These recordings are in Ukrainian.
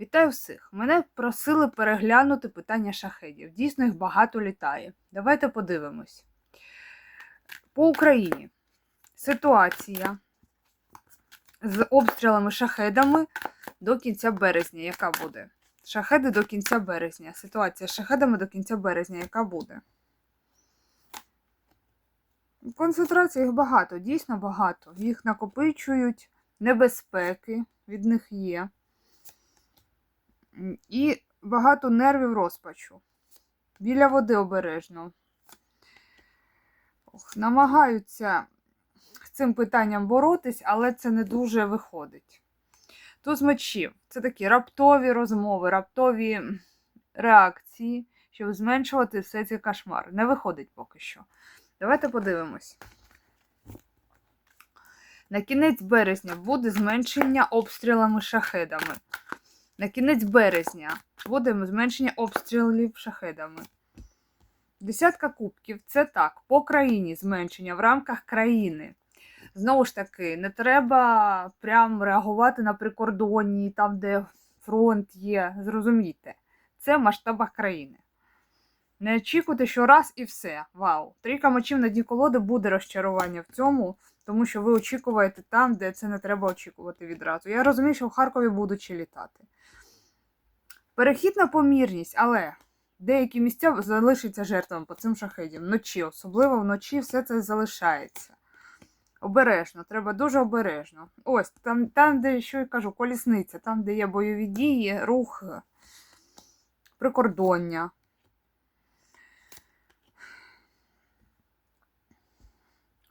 Вітаю всіх! Мене просили переглянути питання шахедів. Дійсно, їх багато літає. Давайте подивимось. По Україні ситуація з обстрілами шахедами до кінця березня. Яка буде? Шахеди до кінця березня. Ситуація з шахедами до кінця березня, яка буде? Концентрація їх багато, дійсно багато. Їх накопичують, небезпеки від них є. І багато нервів розпачу. Біля води обережно. Ох, намагаються з цим питанням боротись, але це не дуже виходить. Тут з мечів. Це такі раптові розмови, раптові реакції, щоб зменшувати все цей кошмар. Не виходить поки що. Давайте подивимось. На кінець березня буде зменшення обстрілами шахедами. На кінець березня буде зменшення обстрілів шахедами. Десятка кубків це так, по країні зменшення в рамках країни. Знову ж таки, не треба прям реагувати на прикордонні, там, де фронт є. Зрозумійте, це в масштабах країни. Не очікуйте, що раз і все. Вау! Трійка мечів на дні колоди буде розчарування в цьому, тому що ви очікуєте там, де це не треба очікувати відразу. Я розумію, що в Харкові будуть літати. Перехід на помірність, але деякі місця залишаться жертвами по цим шахедям. Вночі, особливо вночі, все це залишається. Обережно, треба дуже обережно. Ось там, там де що я кажу, колісниця, там, де є бойові дії, рух, прикордоння.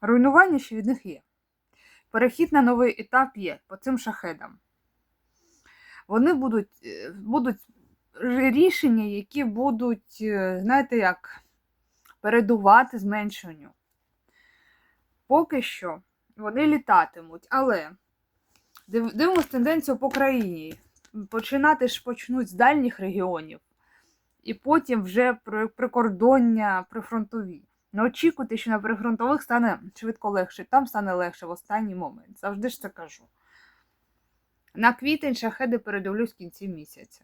Руйнування ще від них є. Перехід на новий етап є по цим шахедам. Вони будуть, е, будуть рішення, які будуть, е, знаєте, як передувати зменшенню. Поки що вони літатимуть, але див- дивимось тенденцію по країні. Починати ж почнуть з дальніх регіонів, і потім вже прикордоння прифронтові. Не очікуйте, що на прифронтових стане швидко легше, там стане легше в останній момент. Завжди ж це кажу. На квітень шахеди передивлюсь в кінці місяця.